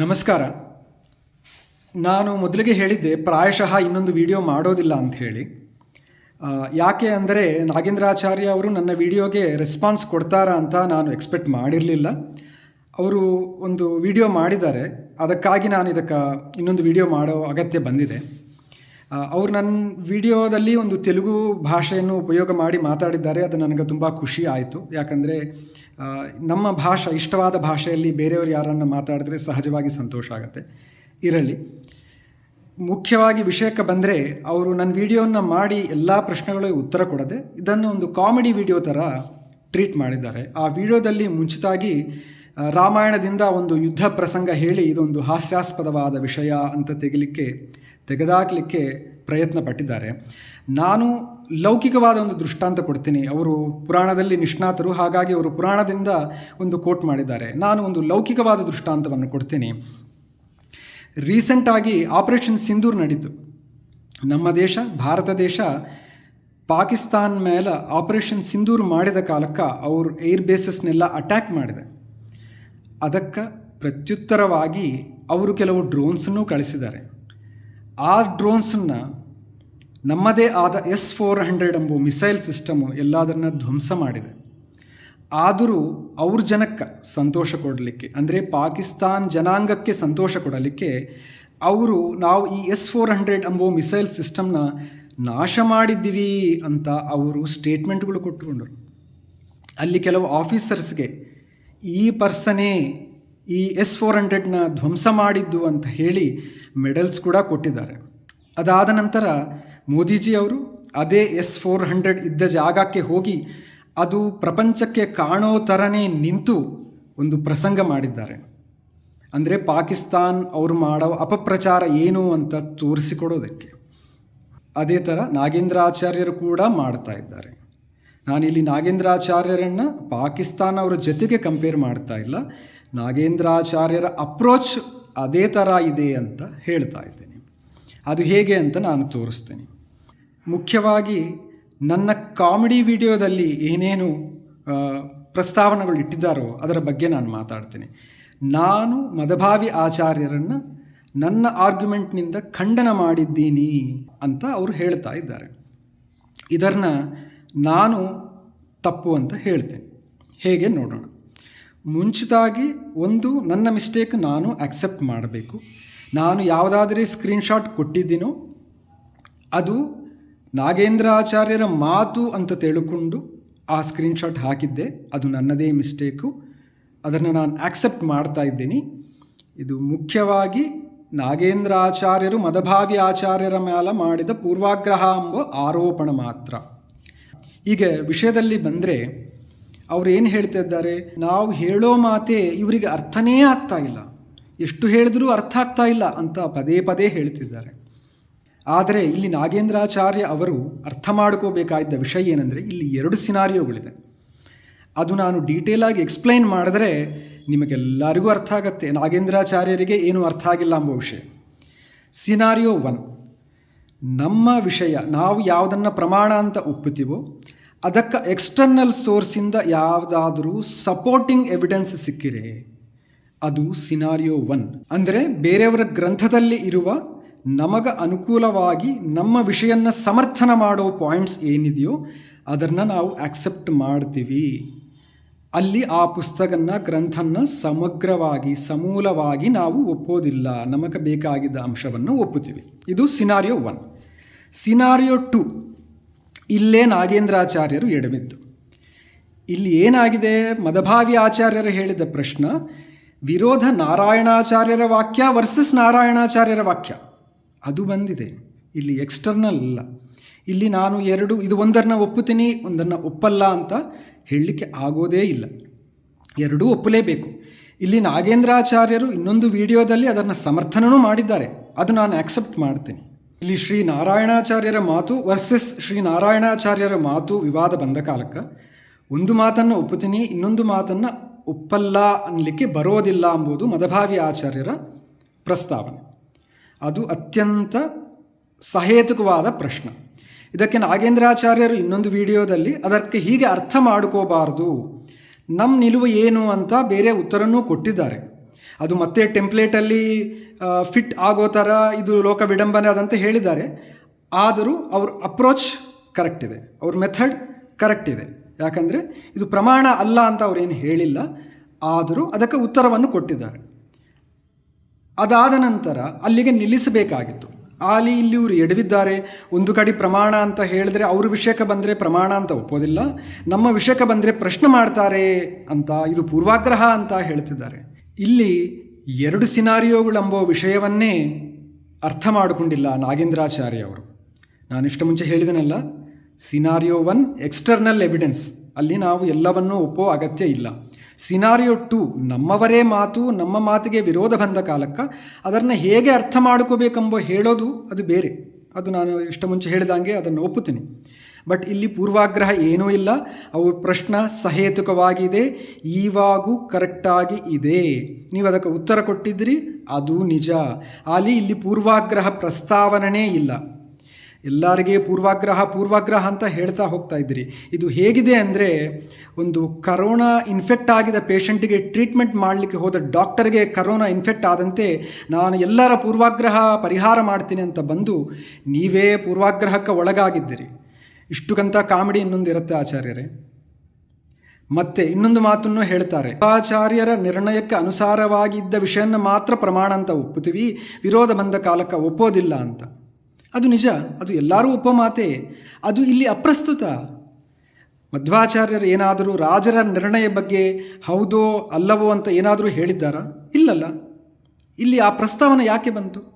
ನಮಸ್ಕಾರ. ನಾನು ಮೊದಲಿಗೆ ಹೇಳಿದ್ದೆ ಪ್ರಾಯಶಃ ಇನ್ನೊಂದು ವಿಡಿಯೋ ಮಾಡೋದಿಲ್ಲ ಅಂತ ಹೇಳಿ. ಯಾಕೆ ಅಂದರೆ ನಾಗೇಂದ್ರಾಚಾರ್ಯ ಅವರು ನನ್ನ ವಿಡಿಯೋಗೆ ರೆಸ್ಪಾನ್ಸ್ ಕೊಡ್ತಾರಾ ಅಂತ ನಾನು ಎಕ್ಸ್ಪೆಕ್ಟ್ ಮಾಡಿರಲಿಲ್ಲ. ಅವರು ಒಂದು ವಿಡಿಯೋ ಮಾಡಿದ್ದಾರೆ. ಅದಕ್ಕಾಗಿ ನಾನು ಇದಕ್ಕೆ ಇನ್ನೊಂದು ವಿಡಿಯೋ ಮಾಡೋ ಅಗತ್ಯ ಬಂದಿದೆ. ಅವ್ರು ನನ್ನ ವಿಡಿಯೋದಲ್ಲಿ ಒಂದು ತೆಲುಗು ಭಾಷೆಯನ್ನು ಉಪಯೋಗ ಮಾಡಿ ಮಾತಾಡಿದ್ದಾರೆ, ಅದು ನನಗೆ ತುಂಬ ಖುಷಿ ಆಯಿತು. ಯಾಕಂದರೆ ನಮ್ಮ ಭಾಷೆ, ಇಷ್ಟವಾದ ಭಾಷೆಯಲ್ಲಿ ಬೇರೆಯವರು ಯಾರನ್ನು ಮಾತಾಡಿದ್ರೆ ಸಹಜವಾಗಿ ಸಂತೋಷ ಆಗುತ್ತೆ. ಇರಲಿ. ಮುಖ್ಯವಾಗಿ ವಿಷಯಕ್ಕೆ ಬಂದರೆ, ಅವರು ನನ್ನ ವಿಡಿಯೋನ ಮಾಡಿ ಎಲ್ಲ ಪ್ರಶ್ನೆಗಳಿಗೆ ಉತ್ತರ ಕೊಡದೆ, ಇದನ್ನು ಒಂದು ಕಾಮಿಡಿ ವಿಡಿಯೋ ಥರ ಟ್ರೀಟ್ ಮಾಡಿದ್ದಾರೆ. ಆ ವಿಡಿಯೋದಲ್ಲಿ ಮುಂಚಿತಾಗಿ ರಾಮಾಯಣದಿಂದ ಒಂದು ಯುದ್ಧ ಪ್ರಸಂಗ ಹೇಳಿ ಇದೊಂದು ಹಾಸ್ಯಾಸ್ಪದವಾದ ವಿಷಯ ಅಂತ ತೆಗಿಲಿಕ್ಕೆ ತೆಗೆದಾಕಲಿಕ್ಕೆ ಪ್ರಯತ್ನ ಪಟ್ಟಿದ್ದಾರೆ. ನಾನು ಲೌಕಿಕವಾದ ಒಂದು ದೃಷ್ಟಾಂತ ಕೊಡ್ತೀನಿ. ಅವರು ಪುರಾಣದಲ್ಲಿ ನಿಷ್ಣಾತರು, ಹಾಗಾಗಿ ಅವರು ಪುರಾಣದಿಂದ ಒಂದು ಕೋಟ್ ಮಾಡಿದ್ದಾರೆ. ನಾನು ಒಂದು ಲೌಕಿಕವಾದ ದೃಷ್ಟಾಂತವನ್ನು ಕೊಡ್ತೀನಿ. ರೀಸೆಂಟಾಗಿ ಆಪರೇಷನ್ ಸಿಂಧೂರ್ ನಡೀತು. ನಮ್ಮ ದೇಶ, ಭಾರತ ದೇಶ, ಪಾಕಿಸ್ತಾನ್ ಮೇಲೆ ಆಪರೇಷನ್ ಸಿಂಧೂರ್ ಮಾಡಿದ ಕಾಲಕ್ಕೆ ಅವರು ಏರ್ ಬೇಸಸ್ನೆಲ್ಲ ಅಟ್ಯಾಕ್ ಮಾಡಿದೆ. ಅದಕ್ಕೆ ಪ್ರತ್ಯುತ್ತರವಾಗಿ ಅವರು ಕೆಲವು ಡ್ರೋನ್ಸನ್ನು ಕಳಿಸಿದ್ದಾರೆ. ಆ ಡ್ರೋನ್ಸನ್ನು ನಮ್ಮದೇ ಆದ ಎಸ್ ಫೋರ್ ಹಂಡ್ರೆಡ್ ಎಂಬ ಮಿಸೈಲ್ ಸಿಸ್ಟಮು ಎಲ್ಲದನ್ನ ಧ್ವಂಸ ಮಾಡಿದೆ. ಆದರೂ ಅವ್ರ ಜನಕ್ಕೆ ಸಂತೋಷ ಕೊಡಲಿಕ್ಕೆ, ಅಂದರೆ ಪಾಕಿಸ್ತಾನ್ ಜನಾಂಗಕ್ಕೆ ಸಂತೋಷ ಕೊಡಲಿಕ್ಕೆ ಅವರು ನಾವು ಈ ಎಸ್ ಫೋರ್ ಹಂಡ್ರೆಡ್ ಎಂಬೋ ಮಿಸೈಲ್ ಸಿಸ್ಟಮ್ನ ನಾಶ ಮಾಡಿದ್ದೀವಿ ಅಂತ ಅವರು ಸ್ಟೇಟ್ಮೆಂಟ್ಗಳು ಕೊಟ್ಟುಕೊಂಡರು. ಅಲ್ಲಿ ಕೆಲವು ಆಫೀಸರ್ಸ್ಗೆ ಈ ಪರ್ಸನೇ ಈ ಎಸ್ ಫೋರ್ ಹಂಡ್ರೆಡ್ನ ಧ್ವಂಸ ಮಾಡಿದ್ದು ಅಂತ ಹೇಳಿ ಮೆಡಲ್ಸ್ ಕೂಡ ಕೊಟ್ಟಿದ್ದಾರೆ. ಅದಾದ ನಂತರ ಮೋದಿಜಿ ಅವರು ಅದೇ ಎಸ್ ಫೋರ್ ಹಂಡ್ರೆಡ್ ಇದ್ದ ಜಾಗಕ್ಕೆ ಹೋಗಿ ಅದು ಪ್ರಪಂಚಕ್ಕೆ ಕಾಣೋ ಥರನೇ ನಿಂತು ಒಂದು ಪ್ರಸಂಗ ಮಾಡಿದ್ದಾರೆ. ಅಂದರೆ ಪಾಕಿಸ್ತಾನ್ ಅವರು ಮಾಡೋ ಅಪಪ್ರಚಾರ ಏನು ಅಂತ ತೋರಿಸಿಕೊಡೋದಕ್ಕೆ. ಅದೇ ಥರ ನಾಗೇಂದ್ರಾಚಾರ್ಯರು ಕೂಡ ಮಾಡ್ತಾ ಇದ್ದಾರೆ. ನಾನಿಲ್ಲಿ ನಾಗೇಂದ್ರಾಚಾರ್ಯರನ್ನು ಪಾಕಿಸ್ತಾನ ಅವರ ಜೊತೆಗೆ ಕಂಪೇರ್ ಮಾಡ್ತಾ ಇಲ್ಲ. ನಾಗೇಂದ್ರಾಚಾರ್ಯರ ಅಪ್ರೋಚ್ ಅದೇ ಥರ ಇದೆ ಅಂತ ಹೇಳ್ತಾ ಇದ್ದೇನೆ. ಅದು ಹೇಗೆ ಅಂತ ನಾನು ತೋರಿಸ್ತೇನೆ. ಮುಖ್ಯವಾಗಿ ನನ್ನ ಕಾಮಿಡಿ ವಿಡಿಯೋದಲ್ಲಿ ಏನೇನು ಪ್ರಸ್ತಾವನೆಗಳು ಇಟ್ಟಿದ್ದಾರೋ ಅದರ ಬಗ್ಗೆ ನಾನು ಮಾತಾಡ್ತೀನಿ. ನಾನು ಮದಭಾವಿ ಆಚಾರ್ಯರನ್ನು ನನ್ನ ಆರ್ಗ್ಯುಮೆಂಟ್ನಿಂದ ಖಂಡನ ಮಾಡಿದ್ದೀನಿ ಅಂತ ಅವರು ಹೇಳ್ತಾ ಇದ್ದಾರೆ. ಇದನ್ನು ನಾನು ತಪ್ಪು ಅಂತ ಹೇಳ್ತೇನೆ. ಹೇಗೆ ನೋಡೋಣ. ಮುಂಚಿತಾಗಿ ಒಂದು ನನ್ನ ಮಿಸ್ಟೇಕ್ ನಾನು ಆಕ್ಸೆಪ್ಟ್ ಮಾಡಬೇಕು. ನಾನು ಯಾವುದಾದ್ರೂ ಸ್ಕ್ರೀನ್ಶಾಟ್ ಕೊಟ್ಟಿದ್ದೀನೋ, ಅದು ನಾಗೇಂದ್ರಾಚಾರ್ಯರ ಮಾತು ಅಂತ ತಿಳ್ಕೊಂಡು ಆ ಸ್ಕ್ರೀನ್ಶಾಟ್ ಹಾಕಿದ್ದೆ. ಅದು ನನ್ನದೇ ಮಿಸ್ಟೇಕು ಅದನ್ನು ನಾನು ಆಕ್ಸೆಪ್ಟ್ ಮಾಡ್ತಾ ಇದ್ದೀನಿ. ಇದು ಮುಖ್ಯವಾಗಿ ನಾಗೇಂದ್ರ ಆಚಾರ್ಯರು ಮದಭಾವಿ ಆಚಾರ್ಯರ ಮೇಲೆ ಮಾಡಿದ ಪೂರ್ವಾಗ್ರಹ ಎಂಬ ಆರೋಪಣ ಮಾತ್ರ. ಈಗ ವಿಷಯದಲ್ಲಿ ಬಂದರೆ ಅವ್ರು ಏನು ಹೇಳ್ತಾ ಇದ್ದಾರೆ? ನಾವು ಹೇಳೋ ಮಾತೇ ಇವರಿಗೆ ಅರ್ಥನೇ ಆಗ್ತಾ ಇಲ್ಲ. ಎಷ್ಟು ಹೇಳಿದ್ರೂ ಅರ್ಥ ಆಗ್ತಾ ಇಲ್ಲ ಅಂತ ಪದೇ ಪದೇ ಹೇಳ್ತಿದ್ದಾರೆ. ಆದರೆ ಇಲ್ಲಿ ನಾಗೇಂದ್ರಾಚಾರ್ಯ ಅವರು ಅರ್ಥ ಮಾಡ್ಕೋಬೇಕಾಗಿದ್ದ ವಿಷಯ ಏನಂದರೆ ಇಲ್ಲಿ ಎರಡು ಸಿನಾರಿಯೋಗಳಿದೆ. ಅದು ನಾನು ಡೀಟೇಲಾಗಿ ಎಕ್ಸ್ಪ್ಲೈನ್ ಮಾಡಿದ್ರೆ ನಿಮಗೆಲ್ಲರಿಗೂ ಅರ್ಥ ಆಗತ್ತೆ. ನಾಗೇಂದ್ರಾಚಾರ್ಯರಿಗೆ ಏನೂ ಅರ್ಥ ಆಗಿಲ್ಲ ಎಂಬ ವಿಷಯ. Scenario one. ನಮ್ಮ ವಿಷಯ, ನಾವು ಯಾವುದನ್ನು ಪ್ರಮಾಣ ಅಂತ ಒಪ್ಪುತ್ತೀವೋ ಅದಕ್ಕೆ ಎಕ್ಸ್ಟರ್ನಲ್ ಸೋರ್ಸಿಂದ ಯಾವುದಾದ್ರೂ ಸಪೋರ್ಟಿಂಗ್ ಎವಿಡೆನ್ಸ್ ಸಿಕ್ಕಿರೆ, ಅದು ಸಿನಾರಿಯೋ ಒನ್ ಅಂದರೆ ಬೇರೆಯವರ ಗ್ರಂಥದಲ್ಲಿ ಇರುವ ನಮಗ ಅನುಕೂಲವಾಗಿ ನಮ್ಮ ವಿಷಯನ ಸಮರ್ಥನ ಮಾಡೋ ಪಾಯಿಂಟ್ಸ್ ಏನಿದೆಯೋ ಅದನ್ನು ನಾವು ಆಕ್ಸೆಪ್ಟ್ ಮಾಡ್ತೀವಿ. ಅಲ್ಲಿ ಆ ಪುಸ್ತಕನ ಗ್ರಂಥನ ಸಮಗ್ರವಾಗಿ, ಸಮೂಲವಾಗಿ ನಾವು ಒಪ್ಪೋದಿಲ್ಲ. ನಮಗೆ ಬೇಕಾಗಿದ್ದ ಅಂಶವನ್ನು ಒಪ್ಪುತ್ತೀವಿ. ಇದು ಸಿನಾರಿಯೋ ಒನ್ ಸಿನಾರಿಯೋ ಟು ಇಲ್ಲೇ ನಾಗೇಂದ್ರಾಚಾರ್ಯರು ಎಡವಿದ್ದು. ಇಲ್ಲಿ ಏನಾಗಿದೆ? ಮದಭಾವಿ ಆಚಾರ್ಯರು ಹೇಳಿದ ಪ್ರಶ್ನ, ವಿರೋಧ ನಾರಾಯಣಾಚಾರ್ಯರ ವಾಕ್ಯ ವರ್ಸಸ್ ನಾರಾಯಣಾಚಾರ್ಯರ ವಾಕ್ಯ. ಅದು ಬಂದಿದೆ. ಇಲ್ಲಿ ಎಕ್ಸ್ಟರ್ನಲ್ ಅಲ್ಲ. ಇಲ್ಲಿ ನಾನು ಎರಡು, ಇದು ಒಂದನ್ನು ಒಪ್ಪುತ್ತೀನಿ, ಒಂದನ್ನು ಒಪ್ಪಲ್ಲ ಅಂತ ಹೇಳಲಿಕ್ಕೆ ಆಗೋದೇ ಇಲ್ಲ. ಎರಡೂ ಒಪ್ಪಲೇಬೇಕು. ಇಲ್ಲಿ ನಾಗೇಂದ್ರಾಚಾರ್ಯರು ಇನ್ನೊಂದು ವಿಡಿಯೋದಲ್ಲಿ ಅದನ್ನು ಸಮರ್ಥನೂ ಮಾಡಿದ್ದಾರೆ. ಅದು ನಾನು ಆಕ್ಸೆಪ್ಟ್ ಮಾಡ್ತೀನಿ. ಇಲ್ಲಿ ಶ್ರೀ ನಾರಾಯಣಾಚಾರ್ಯರ ಮಾತು ವರ್ಸಸ್ ಶ್ರೀ ನಾರಾಯಣಾಚಾರ್ಯರ ಮಾತು ವಿವಾದ ಬಂದ ಕಾಲಕ್ಕೆ ಒಂದು ಮಾತನ್ನು ಒಪ್ಪುತ್ತೀನಿ, ಇನ್ನೊಂದು ಮಾತನ್ನು ಒಪ್ಪಲ್ಲ ಅನ್ನಲಿಕ್ಕೆ ಬರೋದಿಲ್ಲ ಎಂಬುದು ಮದಭಾವಿ ಆಚಾರ್ಯರ ಪ್ರಸ್ತಾವನೆ. ಅದು ಅತ್ಯಂತ ಸಹೇತುಕವಾದ ಪ್ರಶ್ನೆ. ಇದಕ್ಕೆ ನಾಗೇಂದ್ರಾಚಾರ್ಯರು ಇನ್ನೊಂದು ವಿಡಿಯೋದಲ್ಲಿ ಅದಕ್ಕೆ ಹೀಗೆ ಅರ್ಥ ಮಾಡ್ಕೋಬಾರ್ದು. ನಮ್ಮ ನಿಲುವು ಏನು ಅಂತ ಬೇರೆ ಉತ್ತರನೂ ಕೊಟ್ಟಿದ್ದಾರೆ. ಅದು ಮತ್ತೆ ಟೆಂಪ್ಲೇಟಲ್ಲಿ ಫಿಟ್ ಆಗೋ ಥರ ಇದು ಲೋಕ ವಿಡಂಬನೆ ಅದಂತ ಹೇಳಿದ್ದಾರೆ. ಆದರೂ ಅವ್ರ ಅಪ್ರೋಚ್ ಕರೆಕ್ಟ್ ಇದೆ. ಅವ್ರ ಮೆಥಡ್ ಕರೆಕ್ಟ್ ಇದೆ. ಯಾಕಂದರೆ ಇದು ಪ್ರಮಾಣ ಅಲ್ಲ ಅಂತ ಅವ್ರೇನು ಹೇಳಿಲ್ಲ. ಆದರೂ ಅದಕ್ಕೆ ಉತ್ತರವನ್ನು ಕೊಟ್ಟಿದ್ದಾರೆ. ಅದಾದ ನಂತರ ಅಲ್ಲಿಗೆ ನಿಲ್ಲಿಸಬೇಕಾಗಿತ್ತು. ಅಲ್ಲಿ ಇಲ್ಲಿ ಇವರು ಎಡವಿದ್ದಾರೆ. ಒಂದು ಕಡೆ ಪ್ರಮಾಣ ಅಂತ ಹೇಳಿದ್ರೆ ಅವ್ರ ವಿಷಯಕ್ಕೆ ಬಂದರೆ ಪ್ರಮಾಣ ಅಂತ ಒಪ್ಪೋದಿಲ್ಲ. ನಮ್ಮ ವಿಷಯಕ್ಕೆ ಬಂದರೆ ಪ್ರಶ್ನೆ ಮಾಡ್ತಾರೆ ಅಂತ ಇದು ಪೂರ್ವಾಗ್ರಹ ಅಂತ ಹೇಳ್ತಿದ್ದಾರೆ. ಇಲ್ಲಿ ಎರಡು ಸಿನಾರಿಯೋಗಳೆಂಬ ವಿಷಯವನ್ನೇ ಅರ್ಥ ಮಾಡಿಕೊಂಡಿಲ್ಲ ನಾಗೇಂದ್ರಾಚಾರ್ಯ ಅವರು. ನಾನು ಇಷ್ಟು ಮುಂಚೆ ಹೇಳಿದನಲ್ಲ, ಸಿನಾರಿಯೋ ಒನ್ ಎಕ್ಸ್ಟರ್ನಲ್ ಎವಿಡೆನ್ಸ್. ಅಲ್ಲಿ ನಾವು ಎಲ್ಲವನ್ನೂ ಒಪ್ಪೋ ಅಗತ್ಯ ಇಲ್ಲ. ಸಿನಾರಿಯೋ ಟು ನಮ್ಮವರೇ ಮಾತು, ನಮ್ಮ ಮಾತಿಗೆ ವಿರೋಧ ಬಂದ ಕಾಲಕ್ಕೆ, ಅದನ್ನು ಹೇಗೆ ಅರ್ಥ ಮಾಡ್ಕೋಬೇಕೆಂಬ ಹೇಳೋದು ಅದು ಬೇರೆ. ಅದು ನಾನು ಇಷ್ಟು ಮುಂಚೆ ಹೇಳಿದಂಗೆ ಅದನ್ನು ಒಪ್ಪುತ್ತೀನಿ. ಬಟ್ ಇಲ್ಲಿ ಪೂರ್ವಾಗ್ರಹ ಏನೂ ಇಲ್ಲ. ಅವ್ರ ಪ್ರಶ್ನ ಸಹೇತುಕವಾಗಿದೆ. ಈವಾಗೂ ಕರೆಕ್ಟಾಗಿ ಇದೆ. ನೀವು ಅದಕ್ಕೆ ಉತ್ತರ ಕೊಟ್ಟಿದ್ರಿ ಅದು ನಿಜ. ಅಲ್ಲಿ ಇಲ್ಲಿ ಪೂರ್ವಾಗ್ರಹ ಪ್ರಸ್ತಾವನೆ ಇಲ್ಲ. ಎಲ್ಲರಿಗೆ ಪೂರ್ವಾಗ್ರಹ ಪೂರ್ವಾಗ್ರಹ ಅಂತ ಹೇಳ್ತಾ ಹೋಗ್ತಾ ಇದ್ರಿ ಇದು ಹೇಗಿದೆ ಅಂದರೆ, ಒಂದು ಕರೋನಾ ಇನ್ಫೆಕ್ಟ್ ಆಗಿದ ಪೇಷಂಟಿಗೆ ಟ್ರೀಟ್ಮೆಂಟ್ ಮಾಡಲಿಕ್ಕೆ ಹೋದ ಡಾಕ್ಟರ್ಗೆ ಕರೋನಾ ಇನ್ಫೆಕ್ಟ್ ಆದಂತೆ ನಾನು ಎಲ್ಲರ ಪೂರ್ವಾಗ್ರಹ ಪರಿಹಾರ ಮಾಡ್ತೀನಿ ಅಂತ ಬಂದು ನೀವೇ ಪೂರ್ವಾಗ್ರಹಕ್ಕೆ ಒಳಗಾಗಿದ್ದೀರಿ. ಇಷ್ಟಕ್ಕಂತ ಕಾಮಿಡಿ ಇನ್ನೊಂದು ಇರುತ್ತೆ ಆಚಾರ್ಯರೇ. ಮತ್ತೆ ಇನ್ನೊಂದು ಮಾತನ್ನು ಹೇಳ್ತಾರೆ. ಆಚಾರ್ಯರ ನಿರ್ಣಯಕ್ಕೆ ಅನುಸಾರವಾಗಿದ್ದ ವಿಷಯನ ಮಾತ್ರ ಪ್ರಮಾಣ ಅಂತ ಒಪ್ಪುತ್ತೀವಿ, ವಿರೋಧ ಬಂದ ಕಾಲಕ್ಕೆ ಒಪ್ಪೋದಿಲ್ಲ ಅಂತ. ಅದು ನಿಜ, ಅದು ಎಲ್ಲರೂ ಒಪ್ಪ ಮಾತೇ. ಅದು ಇಲ್ಲಿ ಅಪ್ರಸ್ತುತ. ಮಧ್ವಾಚಾರ್ಯರು ಏನಾದರೂ ರಾಜರ ನಿರ್ಣಯ ಬಗ್ಗೆ ಹೌದೋ ಅಲ್ಲವೋ ಅಂತ ಏನಾದರೂ ಹೇಳಿದ್ದಾರಾ? ಇಲ್ಲಲ್ಲ. ಇಲ್ಲಿ ಆ ಪ್ರಸ್ತಾವನೆ ಯಾಕೆ ಬಂತು?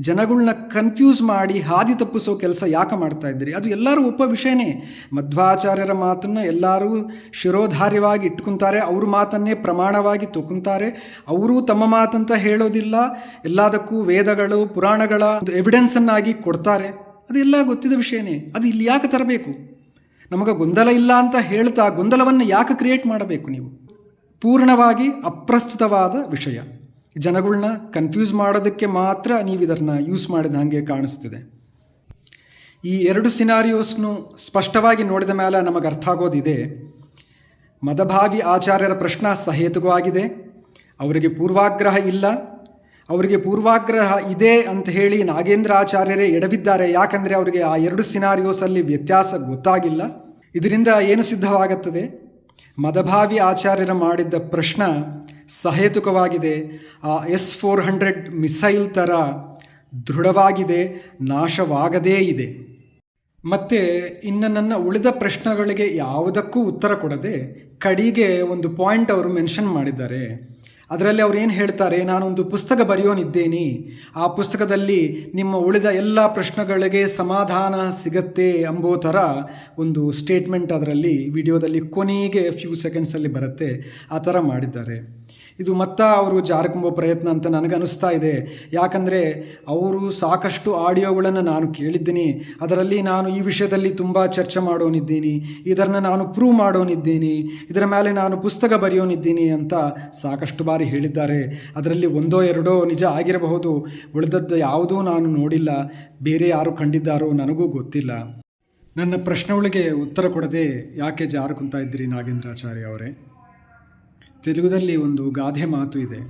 ಜನಗಳನ್ನ ಕನ್ಫ್ಯೂಸ್ ಮಾಡಿ ಹಾದಿ ತಪ್ಪಿಸೋ ಕೆಲಸ ಯಾಕೆ ಮಾಡ್ತಾ ಇದ್ದೀರಿ? ಅದು ಎಲ್ಲರೂ ಒಪ್ಪ ವಿಷಯನೇ. ಮಧ್ವಾಚಾರ್ಯರ ಮಾತನ್ನು ಎಲ್ಲರೂ ಶಿರೋಧಾರ್ಯವಾಗಿ ಇಟ್ಕೊತಾರೆ, ಅವ್ರ ಮಾತನ್ನೇ ಪ್ರಮಾಣವಾಗಿ ತೊಗೊಂತಾರೆ ಅವರು ತಮ್ಮ ಮಾತಂತ ಹೇಳೋದಿಲ್ಲ. ಎಲ್ಲದಕ್ಕೂ ವೇದಗಳು, ಪುರಾಣಗಳ ಒಂದು ಎವಿಡೆನ್ಸನ್ನಾಗಿ ಕೊಡ್ತಾರೆ. ಅದೆಲ್ಲ ಗೊತ್ತಿದ್ದ ವಿಷಯನೇ. ಅದು ಇಲ್ಲಿ ಯಾಕೆ ತರಬೇಕು? ನಮಗೆ ಗೊಂದಲ ಇಲ್ಲ ಅಂತ ಹೇಳ್ತಾ ಗೊಂದಲವನ್ನು ಯಾಕೆ ಕ್ರಿಯೇಟ್ ಮಾಡಬೇಕು ನೀವು? ಪೂರ್ಣವಾಗಿ ಅಪ್ರಸ್ತುತವಾದ ವಿಷಯ. ಜನಗಳನ್ನ ಕನ್ಫ್ಯೂಸ್ ಮಾಡೋದಕ್ಕೆ ಮಾತ್ರ ನೀವು ಇದನ್ನು ಯೂಸ್ ಮಾಡಿದ ಹಾಗೆ ಕಾಣಿಸ್ತಿದೆ. ಈ ಎರಡು ಸಿನಾರಿಯೋಸ್ನು ಸ್ಪಷ್ಟವಾಗಿ ನೋಡಿದ ಮೇಲೆ ನಮಗೆ ಅರ್ಥ ಆಗೋದಿದೆ. ಮದಭಾವಿ ಆಚಾರ್ಯರ ಪ್ರಶ್ನ ಸಹೇತುಕವಾಗಿದೆ. ಅವರಿಗೆ ಪೂರ್ವಾಗ್ರಹ ಇಲ್ಲ. ಅವರಿಗೆ ಪೂರ್ವಾಗ್ರಹ ಇದೆ ಅಂತ ಹೇಳಿ ನಾಗೇಂದ್ರ ಆಚಾರ್ಯರೇ ಎಡವಿದ್ದಾರೆ. ಯಾಕಂದರೆ ಅವರಿಗೆ ಆ ಎರಡು ಸಿನಾರಿಯೋಸಲ್ಲಿ ವ್ಯತ್ಯಾಸ ಗೊತ್ತಾಗಿಲ್ಲ. ಇದರಿಂದ ಏನು ಸಿದ್ಧವಾಗುತ್ತದೆ? ಮದಭಾವಿ ಆಚಾರ್ಯರ ಮಾಡಿದ್ದ ಪ್ರಶ್ನ ಸಹೇತುಕವಾಗಿದೆ. ಆ ಎಸ್ ಫೋರ್ ಹಂಡ್ರೆಡ್ ಮಿಸೈಲ್ ಥರ ದೃಢವಾಗಿದೆ, ನಾಶವಾಗದೇ ಇದೆ. ಮತ್ತು ಇನ್ನು ನನ್ನ ಉಳಿದ ಪ್ರಶ್ನೆಗಳಿಗೆ ಯಾವುದಕ್ಕೂ ಉತ್ತರ ಕೊಡದೆ ಕಡೆಗೆ ಒಂದು ಪಾಯಿಂಟ್ ಅವರು ಮೆನ್ಷನ್ ಮಾಡಿದ್ದಾರೆ. ಅದರಲ್ಲಿ ಅವ್ರು ಏನು ಹೇಳ್ತಾರೆ ನಾನೊಂದು ಪುಸ್ತಕ ಬರೆಯೋನಿದ್ದೇನೆ. ಆ ಪುಸ್ತಕದಲ್ಲಿ ನಿಮ್ಮ ಉಳಿದ ಎಲ್ಲ ಪ್ರಶ್ನೆಗಳಿಗೆ ಸಮಾಧಾನ ಸಿಗತ್ತೆ ಎಂಬೋ ಥರ ಒಂದು ಸ್ಟೇಟ್ಮೆಂಟ್ ಅದರಲ್ಲಿ, ವಿಡಿಯೋದಲ್ಲಿ ಕೊನೆಗೆ ಫ್ಯೂ ಸೆಕೆಂಡ್ಸಲ್ಲಿ ಬರುತ್ತೆ. ಆ ಥರ ಮಾಡಿದ್ದಾರೆ. ಇದು ಮತ್ತ ಅವರು ಜಾರಕುಂಬೋ ಪ್ರಯತ್ನ ಅಂತ ನನಗನ್ನಿಸ್ತಾ ಇದೆ. ಯಾಕಂದರೆ ಅವರು ಸಾಕಷ್ಟು ಆಡಿಯೋಗಳನ್ನು ನಾನು ಕೇಳಿದ್ದೀನಿ. ಅದರಲ್ಲಿ ನಾನು ಈ ವಿಷಯದಲ್ಲಿ ತುಂಬ ಚರ್ಚೆ ಮಾಡೋನಿದ್ದೀನಿ. ಇದನ್ನು ನಾನು ಪ್ರೂವ್ ಮಾಡೋನಿದ್ದೀನಿ. ಇದರ ಮೇಲೆ ನಾನು ಪುಸ್ತಕ ಬರೆಯೋನಿದ್ದೀನಿ ಅಂತ ಸಾಕಷ್ಟು ಬಾರಿ ಹೇಳಿದ್ದಾರೆ. ಅದರಲ್ಲಿ ಒಂದೋ ಎರಡೋ ನಿಜ ಆಗಿರಬಹುದು. ಉಳಿದದ್ದು ಯಾವುದೂ ನಾನು ನೋಡಿಲ್ಲ. ಬೇರೆ ಯಾರು ಕಂಡಿದ್ದಾರೋ ನನಗೂ ಗೊತ್ತಿಲ್ಲ. ನನ್ನ ಪ್ರಶ್ನೆಗಳಿಗೆ ಉತ್ತರ ಕೊಡದೆ ಯಾಕೆ ಜಾರುಕುಂತ ಇದ್ದೀರಿ ನಾಗೇಂದ್ರಾಚಾರ್ಯ ಅವರೇ? ತೆಲುಗುದಲ್ಲಿ ಒಂದು ಗಾದೆ ಮಾತು ಇದೆ.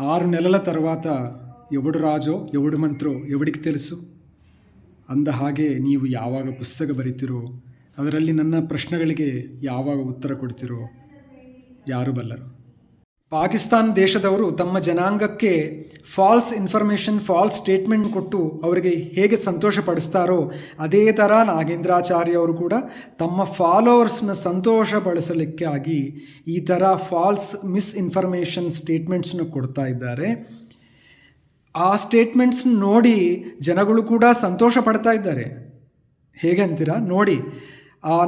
ಆರು నెలల తర్వాత ఎవడు ರಾಜೋ ఎవడు ಮಂತ್ರೋ, ಎವಡಿಗೆ ತಿಳಿಸು ಅಂದ ಹಾಗೆ ನೀವು ಯಾವಾಗ ಪುಸ್ತಕ ಬರೀತಿರೋ, ಅದರಲ್ಲಿ ನನ್ನ ಪ್ರಶ್ನೆಗಳಿಗೆ ಯಾವಾಗ ಉತ್ತರ ಕೊಡ್ತಿರೋ, ಯಾರು ಬಲ್ಲರು? ಪಾಕಿಸ್ತಾನ ದೇಶದವರು ತಮ್ಮ ಜನಾಂಗಕ್ಕೆ ಫಾಲ್ಸ್ ಇನ್ಫಾರ್ಮೇಷನ್ ಫಾಲ್ಸ್ ಸ್ಟೇಟ್ಮೆಂಟ್ ಕೊಟ್ಟು ಅವರಿಗೆ ಹೇಗೆ ಸಂತೋಷಪಡಿಸ್ತಾರೋ ಅದೇ ಥರ ನಾಗೇಂದ್ರಾಚಾರ್ಯ ಅವರು ಕೂಡ ತಮ್ಮ ಫಾಲೋವರ್ಸ್ನ ಸಂತೋಷಪಡಿಸಲಿಕ್ಕಾಗಿ ಈ ಥರ ಫಾಲ್ಸ್ ಮಿಸ್ಇನ್ಫಾರ್ಮೇಷನ್ ಸ್ಟೇಟ್ಮೆಂಟ್ಸ್ನ ಕೊಡ್ತಾ ಇದ್ದಾರೆ. ಆ ಸ್ಟೇಟ್ಮೆಂಟ್ಸ್ ನೋಡಿ ಜನಗಳು ಕೂಡ ಸಂತೋಷ ಪಡ್ತಾ ಇದ್ದಾರೆ. ಹೇಗೆ ಅಂತೀರಾ? ನೋಡಿ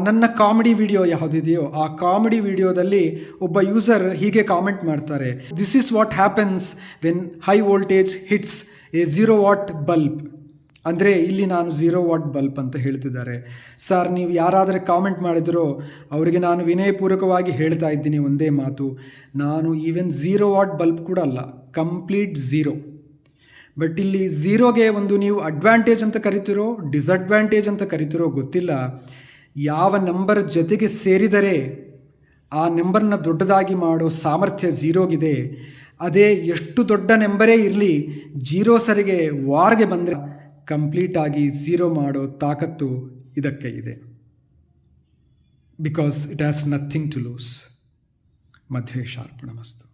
ನನ್ನ ಕಾಮಿಡಿ ವಿಡಿಯೋ ಯಾವುದಿದೆಯೋ, ಆ ಕಾಮಿಡಿ ವಿಡಿಯೋದಲ್ಲಿ ಒಬ್ಬ ಯೂಸರ್ ಹೀಗೆ ಕಾಮೆಂಟ್ ಮಾಡ್ತಾರೆ. This is what happens when high voltage hits a zero watt bulb ಅಂದರೆ ಇಲ್ಲಿ ನಾನು ಝೀರೋ ವಾಟ್ ಬಲ್ಬ್ ಅಂತ ಹೇಳ್ತಿದ್ದಾರೆ. ಸರ್ ನೀವು ಯಾರಾದರೂ ಕಾಮೆಂಟ್ ಮಾಡಿದ್ರೋ, ಅವರಿಗೆ ನಾನು ವಿನಯಪೂರ್ವಕವಾಗಿ ಹೇಳ್ತಾ ಇದ್ದೀನಿ ಒಂದೇ ಮಾತು. ನಾನು ಈವೆನ್ ಝೀರೋ ವಾಟ್ ಬಲ್ಬ್ ಕೂಡ ಅಲ್ಲ ಕಂಪ್ಲೀಟ್ ಝೀರೋ ಬಟ್ ಇಲ್ಲಿ ಝೀರೋಗೆ ಒಂದು ನೀವು ಅಡ್ವಾಂಟೇಜ್ ಅಂತ ಕರಿತಿರೋ ಡಿಸಡ್ವಾಂಟೇಜ್ ಅಂತ ಕರಿತಿರೋ ಗೊತ್ತಿಲ್ಲ. ಯಾವ ನಂಬರ್ ಜೊತೆಗೆ ಸೇರಿದರೆ ಆ ನಂಬರ್ನ ದೊಡ್ಡದಾಗಿ ಮಾಡೋ ಸಾಮರ್ಥ್ಯ ಝೀರೋಗಿದೆ. ಅದೇ ಎಷ್ಟು ದೊಡ್ಡ ನಂಬರೇ ಇರಲಿ ಜೀರೋ ಸರಿಗೆ ವಾರ್ಗೆ ಬಂದರೆ ಕಂಪ್ಲೀಟಾಗಿ ಝೀರೋ ಮಾಡೋ ತಾಕತ್ತು ಇದಕ್ಕೆ ಇದೆ. Because it has nothing to lose ಮಧ್ವೇಶಾರ್ಪಣ ಮಸ್ತು.